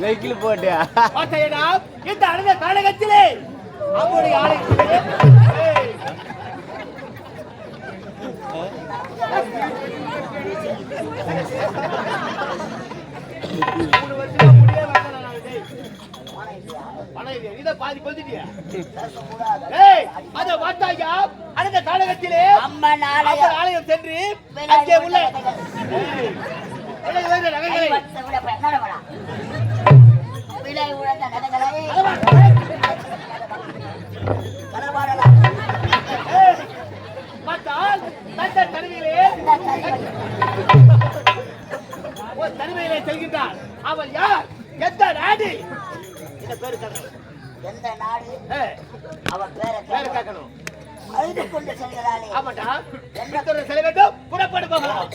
Vehicle போட்டியா? இந்த அழக கழகத்திலே அவருடைய ஆலை இதை பாதி கொல்லிட்டியா. அதை பார்த்தாயா? அடுத்த காலகத்திலே அம்மன் ஆலயம் சென்று அங்கே உள்ள விலை உழந்த நகைகளை பார்த்தால் செல்கின்றார். அவள் யார்? எந்த நாடு? இந்த பேரு கேட்கணும். எந்த நாடு? அவ பேரை பேரை கேட்கணும். அழுது கொண்டு செல்கிறாளே. ஆமாட்டா எந்த துறை செல்ல வேண்டும். புறப்பட்டு போகலாம்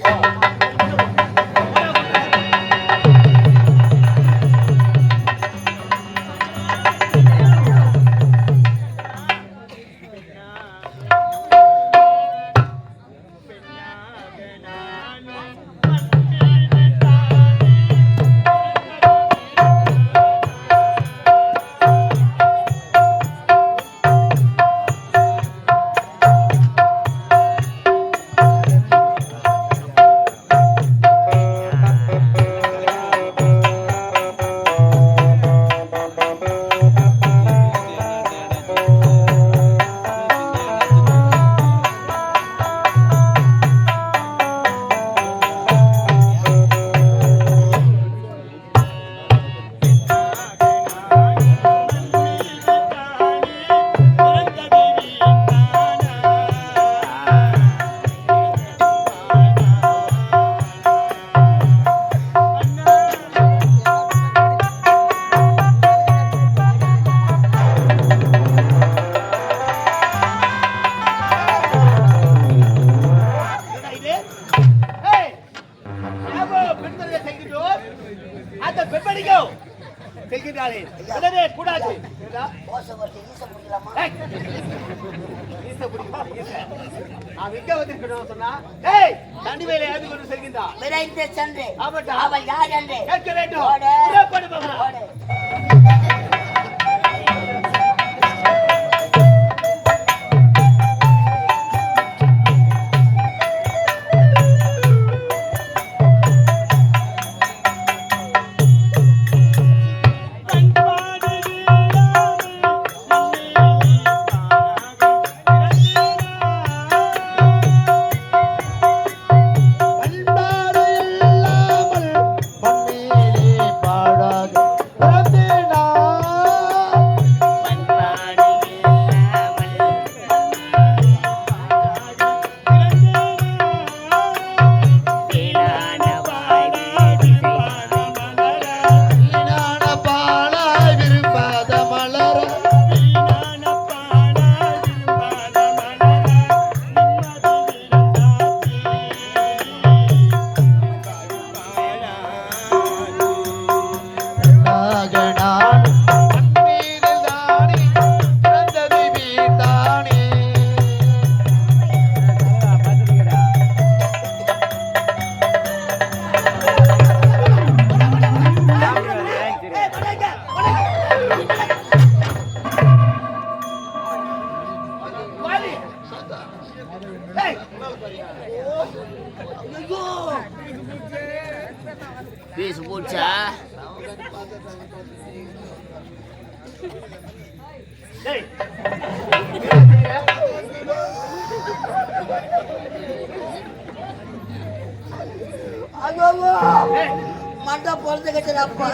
மண்டை பிறந்து கட்டுறப்பா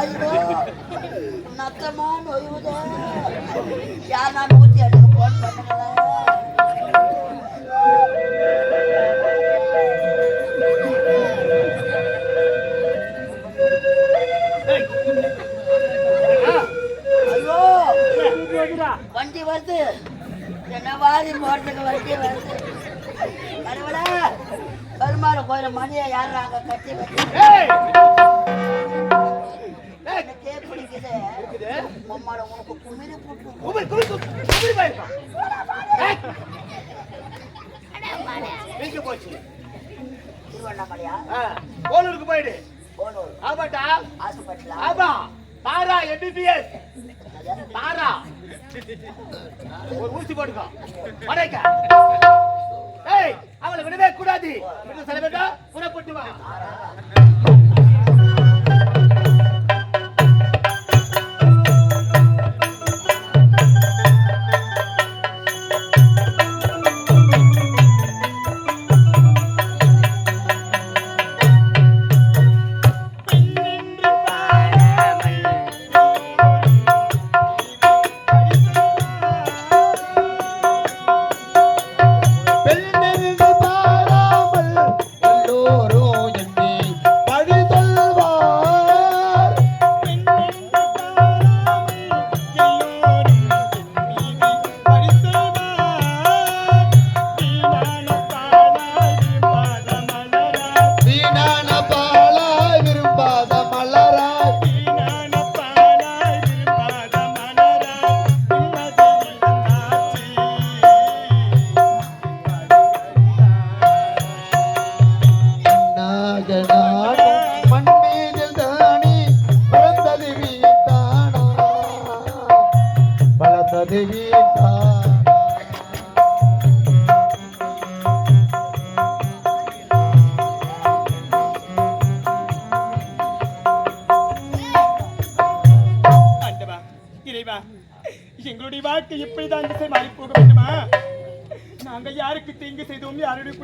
நத்தமா நொய்வுதே யார் நான் ஊற்றி அடிக்க போன் வருது. என்ன வாரி போகிறதுக்கு வட்டி வருது. கடவுளா பெருமாள் கோயில் மணியை யாரும் அங்கே கட்டி வச்சு பிடிக்குது. உம்மால உனக்கு குமிரி போட்டு போச்சு. திருவண்ணாமலையா? போயிடு. போலூர் ஆமாட்டா ஆசைப்பட்டா ஆமா தாரா எம்பிபிஎஸ் தாரா ஒரு ஊசி போட்டுக்கோ. மறைக்க. ஏய் அவளை விடவே கூடாது. விட்டு சில புறப்பட்டு வா.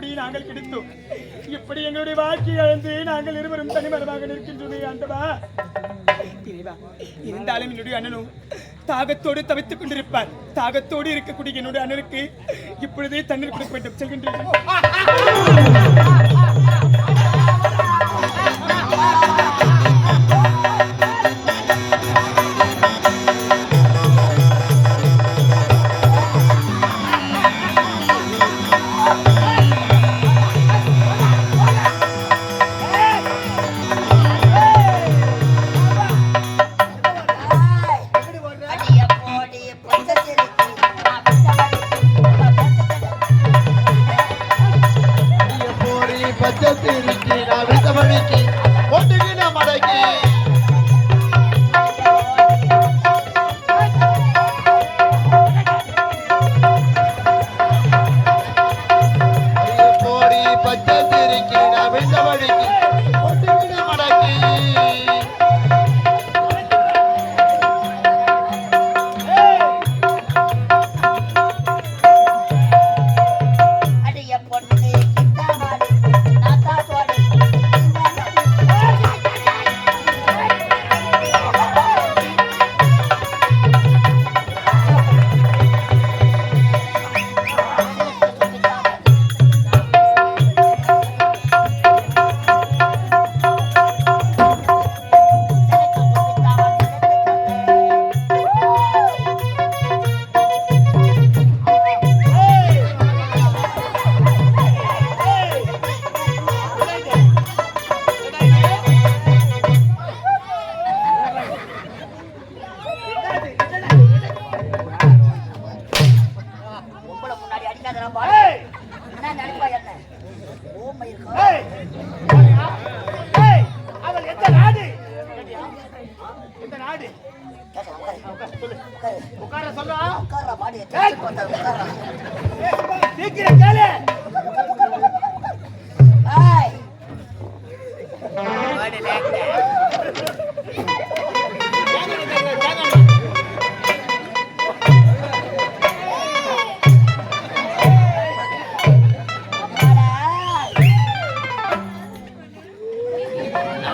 யாருடைய நாங்கள் கிடைத்தோம். இப்படி எங்களுடைய வாழ்க்கையை அழந்து நாங்கள் இருவரும் தனிமரமாக நிற்கின்றோமே ஆண்டவா. இருந்தாலும் என்னுடைய அண்ணனும் தாகத்தோடு தவித்துக் கொண்டிருப்பார். தாகத்தோடு இருக்கக்கூடிய என்னுடைய அண்ணனுக்கு இப்பொழுதே தண்ணீர் கொடுக்க வேண்டும். செல்கின்றேன்.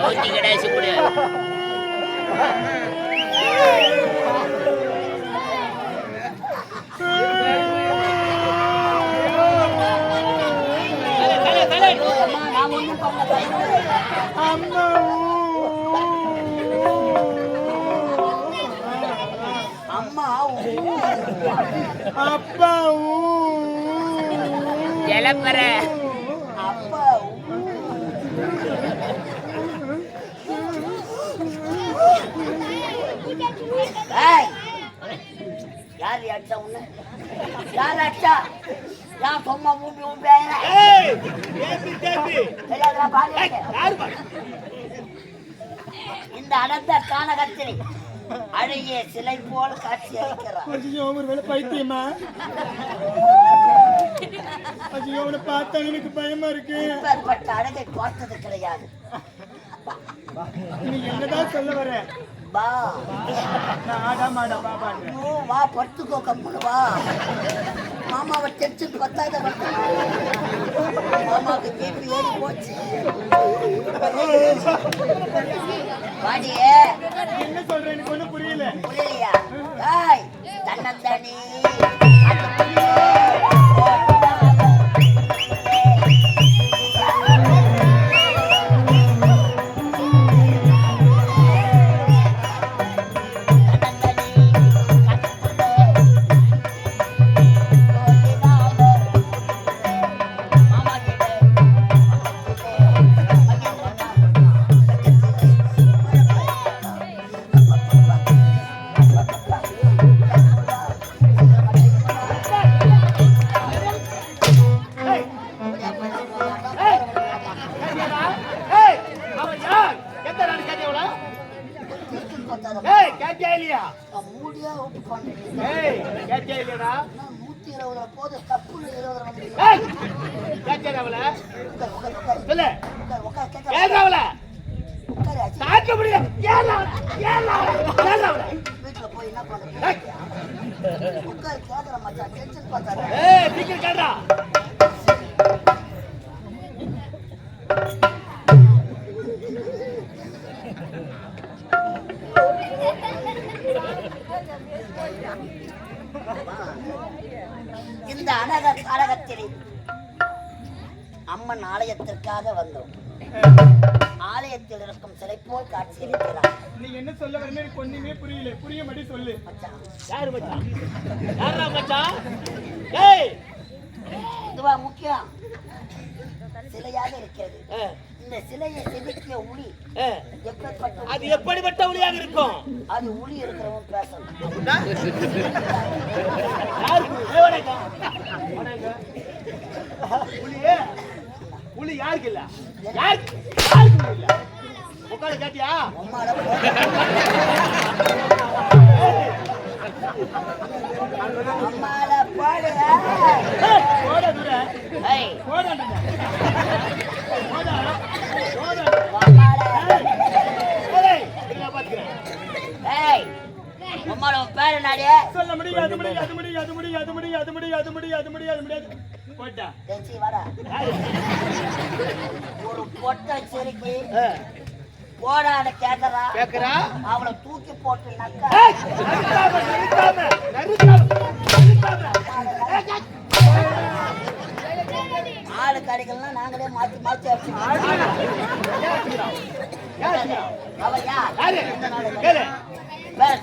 ஊத்தி கடாசி கொடு அம்மா அப்பா ஜலப்பற யார் அடிச்சா உன்ன? யார் அடிச்சா? யார் சும்மா யாரு பா இந்த அடர்ந்த கானகத்தில் அழகிய சிலை போல் காட்சி அளிக்கிறார். பைத்தியமா? ஐயோ அவனை பார்த்தா எனக்கு பயமா இருக்கு. இப்பேற்பட்ட அழகை பார்த்தது கிடையாது. நீ என்னதான் சொல்ல வர? பா ஐயோ வா படுத்துக்கோ கம்முனு வா. மாமாவை தெரிச்சு பார்த்தா இதை மாமாவுக்கு ஜீப்பு ஏறி போச்சு. பாடியே என்ன சொல்ற எனக்கு புரியல. புரியலையா? தன்னந்தானே. Olha! இதுவா முக்கியம். சிலையாக இருக்கிறது. இந்த சிலையை செதுக்கிய உளி ஏய், எப்பேற்பட்ட அது? எப்படிப்பட்ட ஒளியாக இருக்கும்? அது உளி இருக்கிறவன் பேசணும். புலி யாருக்கு? இல்ல? யாருக்கு? யாருக்கு இல்ல? உட்காந்து கேட்டியா? உம்மால பேரு நாடே சொல்ல முடியாது முடியாது முடியாது முடியாது முடியாது முடியாது முடியாது முடியாது முடியாது. போட்டா. ஒரு பொட்டை. செருக்கி ஓடாத கேக்குறா. கேக்குறா? அவளை தூக்கி போட்டு ஆளு கடைகள்லாம் நாங்களே மாத்தி மாத்தி அடிச்சோம்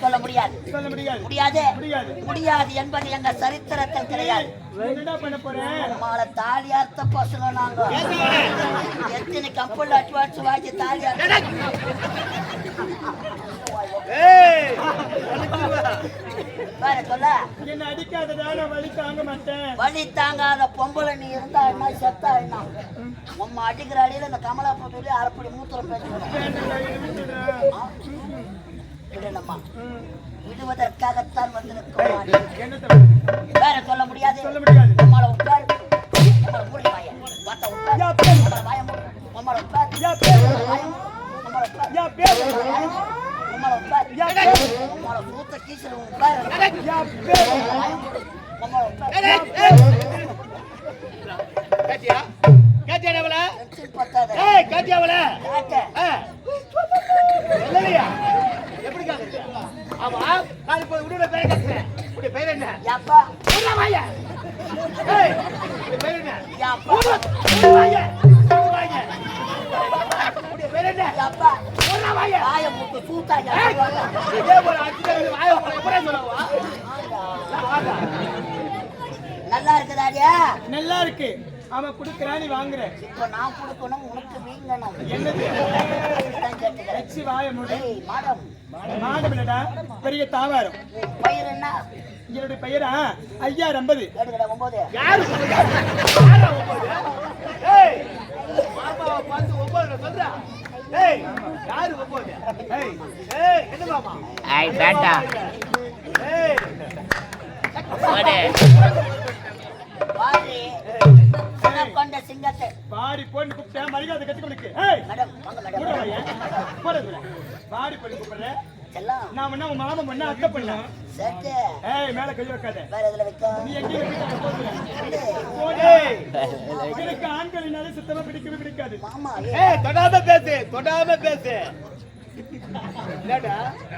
சொல்ல முடியாது. முடியாது. முடியாது? என்பது எங்க சரித்திரத்தில் கிடையாது. உங்களை தாலி அர்த்த பசங்க நாங்க. எத்தனை கம்பல் அட்வான்ஸ் வாங்கி தாலி வழி தாங்காத பொம்பளை நீ இருந்தா செத்தா என்ன? உம்ம அடிக்கிற அடியில இந்த கமலா போட்டு அரப்படி மூத்திரம் விடணுமா? விடுவதற்காகத்தான் வந்திருக்கோம் வேற சொல்ல முடியாது. நம்மள உட்கார். நம்மள மூடி வாய. வாத்த உட்கார். நம்மள வாய நம்மள உட்கார். நம்மள உட்கார். நம்மள உட்கார். நம்மள மூத்த கீசல் உட்கார். நம்மள சொல்லலையா? எப்படி ஆமா. நான் இப்போ உன்னோட பேரை கேட்கிறேன். உடைய பேர் என்ன? யாப்பா. உன்ன வாய? ஏய் உடைய பேர் என்ன? யாப்பா. உன்ன வாய? உன்ன வாய? உடைய பேர் என்ன? யாப்பா. உன்ன வாய? வாய மூட்டு சூத்தா ஏய், யாப்பா இதே போல அடிச்சு வாய போல எப்படா சொல்லவா? வாடா நல்லா இருக்குதாடியா? நல்லா இருக்கு. அவன் குடுக்கறான் நீ வாங்குற இப்ப நான் கொடுக்கணும் உனக்கு வீங்கணும். என்னது? வச்சு வாய முடி. ஏய் மேடம். மாடம் இல்லடா பெரிய தாவாரம். பயிர் என்ன? என்னுடைய பெயரா? ஐயா ஐம்பது. கேட்டுக்கிற ஒன்பது யாரு? யாரா ஒன்பது? ஏய், பார்த்து சொல்றா? யாரு ஒன்பது? ஏய், ஏய், என்ன மாமா? ஐய் பேட்டா. ஏய், சிங்கத்தை. போன்னு கூப்பிட்டேன் மரியாதை கத்துக்கணுக்கு மேடம் வாங்க மேடம். போறது வாடி போய் கூப்பிடுறேன் பண்ண அத்தை பண்ண? ஏய் மேல கை வைக்காத. வேற எதுல வைக்க? நீ எங்கேயும் வைக்காத, போதும். ஏய், எனக்கு ஆண்களினாலே சுத்தமா பிடிக்கவே பிடிக்காது. மாமா ஏய், தொடாம பேசு தொடாம பேசு.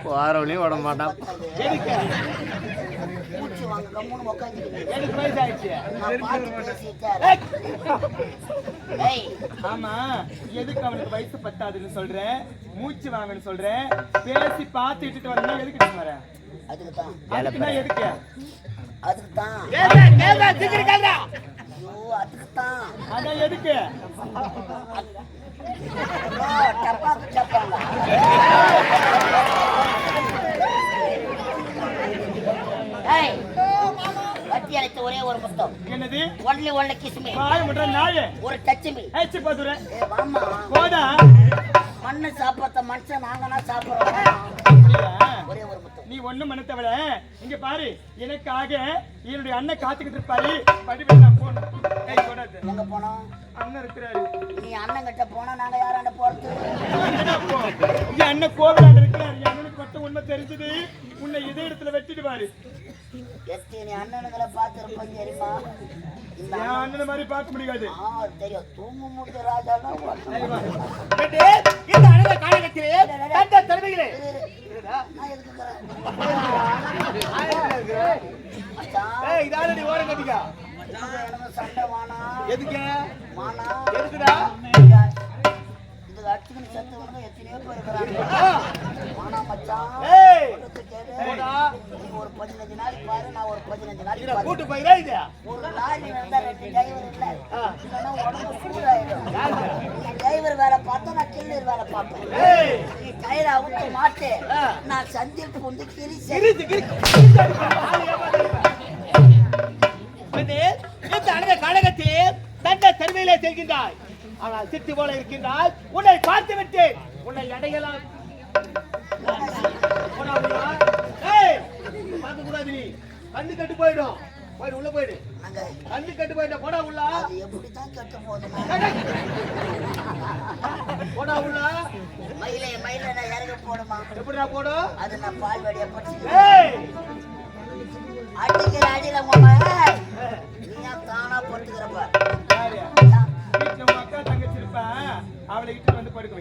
வாரவனையும் விட மாட்டான். ஆமா எதுக்கு அவனுக்கு வயசு பத்தாதுன்னு சொல்றேன் மூச்சு வாங்கன்னு சொல்றேன் பேசி பார்த்து இட்டுட்டு வரணும் எதுக்கு அதுக்கு தான் எதுக்கு? அதுக்கு தான் அதான் எதுக்கு? வட்டி அழைத்த ஒரே ஒரு முத்தம். என்னது? ஒன்லி ஒன்ல கிஸ்மி நாயே? ஒரு டச்சுமி. ஏச்சு பாத்துற. ஏ மாமா மண்ணு சாப்பிட்ட மனுஷன் நாங்கன்னா சாப்பிடுறோம். நீ ஒண்ணும் மனத்தவள. இங்க பாரு எனக்காக என்னுடைய அண்ணன் காத்துக்கிட்டு இருப்பாரு. படிவே நான் போகணும். ஏய் போடாத எங்க போனோம்? அண்ணன் இருக்கிறாரு. நீ அண்ணன் கிட்ட போனா நாங்க யாராண்ட போறது? அண்ணனா. என் அண்ணன் கோவிலாண்டு இருக்கிறாரு. என் அண்ணனுக்கு மட்டும் உண்மை தெரிஞ்சது. உன்னை இதே இடத்துல வெட்டிடுவாரு. எஸ்டி நீ அண்ணனுங்களை பார்த்து இருப்பேன் தெரியுமா? இந்த என் அண்ணனை மாதிரி பார்க்க முடியாது. தெரியும். தூங்க முடிஞ்ச. கேட்டு, இந்த அழக காலகத்திலே தந்த திறமைகளே நீ ஓரம் கட்டிக்க. சண்டை வானா எதுக்கு? வானா எதுக்குடா? அடிச்சுக்கிட்டு செத்தவங்க எத்தனையோ பேர் இருக்கிறாங்க ஆ. வானா மச்சான் ஒரு பதினஞ்சு நாளைக்கு பாரு நான் ஒரு பதினஞ்சு நாளைக்கு கூட்டு போயிடா இது? ஒரு லாரி வந்தா ரெண்டு டிரைவர் இல்ல. ஆ. இல்லைன்னா உடம்பு சூடாயிடும் நீ டிரைவர் வேலை பார்த்தா நான் கில்லர் வேலை பார்ப்பேன். டயர் அவுத்து மாட்டு. ஆ. நான் சந்தில் புந்து கிரி கிரிச்சு, கிரிச்சு, கிரிச்சு அடிப்பேன். ஆளு ஏமாத்திடுவேன். பெண்ணே, இந்த அழக காலகத்திலே தந்த தனிமையிலே செல்கின்றாய். ஆனால் சித்தி போல இருக்கின்றாய். உன்னை பார்த்து விட்டேன் உன்னை அடையலாம். பார்க்க கூடாது நீ. கண்ணு கட்டு போயிடும். போயிடு உள்ள போயிடு. கண்ணு கட்டு போயிட்ட போடா உள்ள. அது எப்படித்தான் கெட்டு போகுதுன்னா போடா உள்ள. மயிலே மயில நான் இறங்க போடுமா? எப்படிடா போடும் அது நான் பால் வழியா படிச்சு அடிக்கிற அடியில மாமா நீ ஏன் தானா பொறுத்துக்கிறப்ப அக்கா தங்கச்சி இருப்பா அவளை இட்டு வந்து படுக்க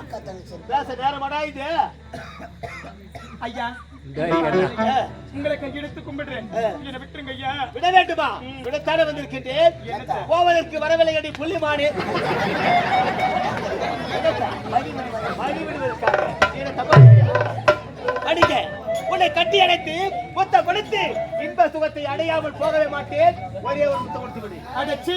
அக்கா தங்கச்சி. பேச நேரமாடா இது. ஐயா உங்களை கையெடுத்து கும்பிடுறேன். என்னை விட்டுருங்க ஐயா விட வேண்டுமா? விடத்தானே வந்திருக்கின்றேன்? போவதற்கு வரவில்லை அடி புள்ளிமானே? அடிங்க உன்னை கட்டி அணைத்து முத்த கொடுத்து இன்ப சுகத்தை அடையாமல் போகவே மாட்டேன். ஒரே ஒரு முத்தம் கொடுத்து அடச்சி.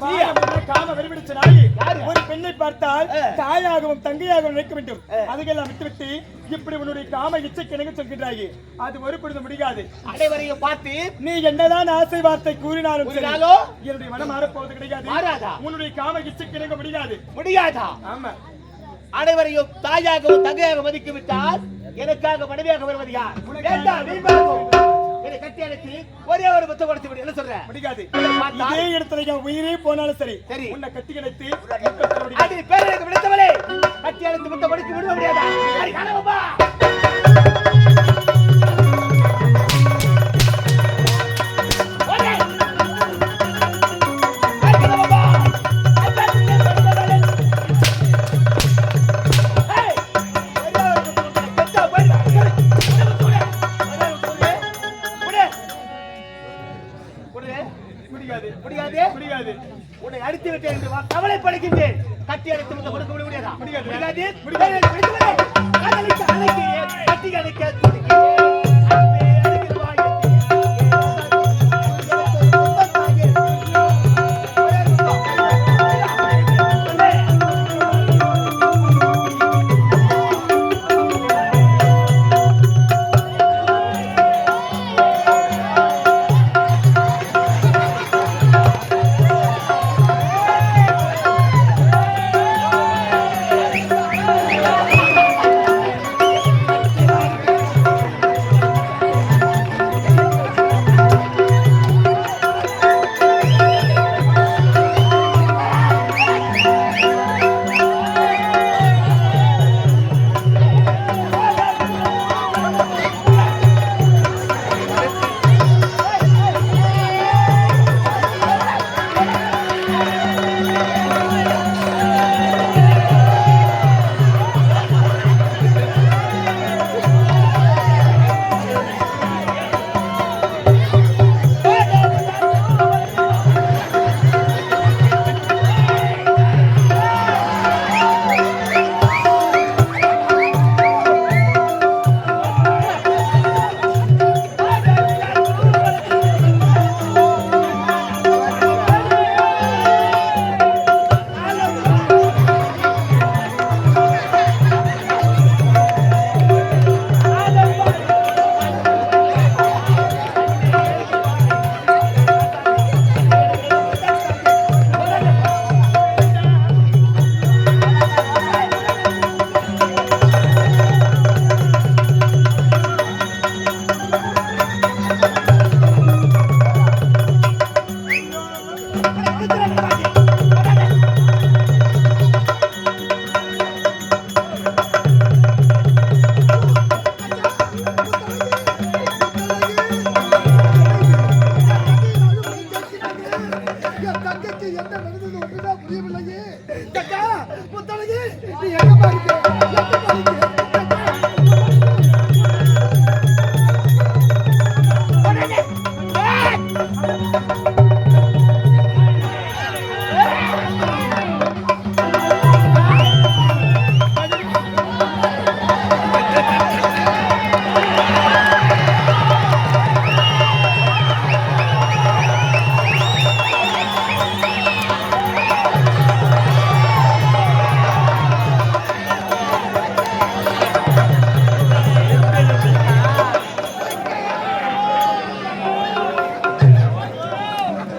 காம வெறிபிடிச்ச நாய் யாரு? ஒரு பெண்ணை பார்த்தால். தாயாகவும் தங்கையாகவும் நினைக்க வேண்டும். அதுக்கெல்லாம் விட்டுவிட்டு இப்படி உன்னுடைய காம இச்சை கிணங்க சொல்கின்றாயே. அது ஒரு பொழுது முடியாது. அனைவரையும் பார்த்து நீ என்னதான் ஆசை வார்த்தை கூறினாலும் என்னுடைய மனம் மாறப்போவது கிடையாது? உன்னுடைய காம இச்சை கிணங்க முடியாது. முடியாதா? ஆமா. அனைவரையும் தாயாகவும் தங்கையாக மதித்து விட்டால் எனக்காக மனைவியாக வருவது யார். என்னை கட்டி அணைத்து ஒரே ஒரு முத்தம் கொடுத்து விடு. என்ன சொல்ற? முடியாது? இதே இடத்துல என் உயிரே போனாலும் சரி. சரி. உன்னை கட்டி முடியாது அது பேரனுக்கு விடுத்தவளே. கட்டி அணைத்து முத்தம் கொடுத்து விட முடியாதா கவலைப்படுகின்றேன் கட்டி அடித்து முத்த கொடுக்க முடியாதா? முடியாது. அழைக்கிறேன் கட்டி எனக்கு என்ன நடந்தது புரியவில்லையே. முத்தழகி நீ எங்க பாருங்க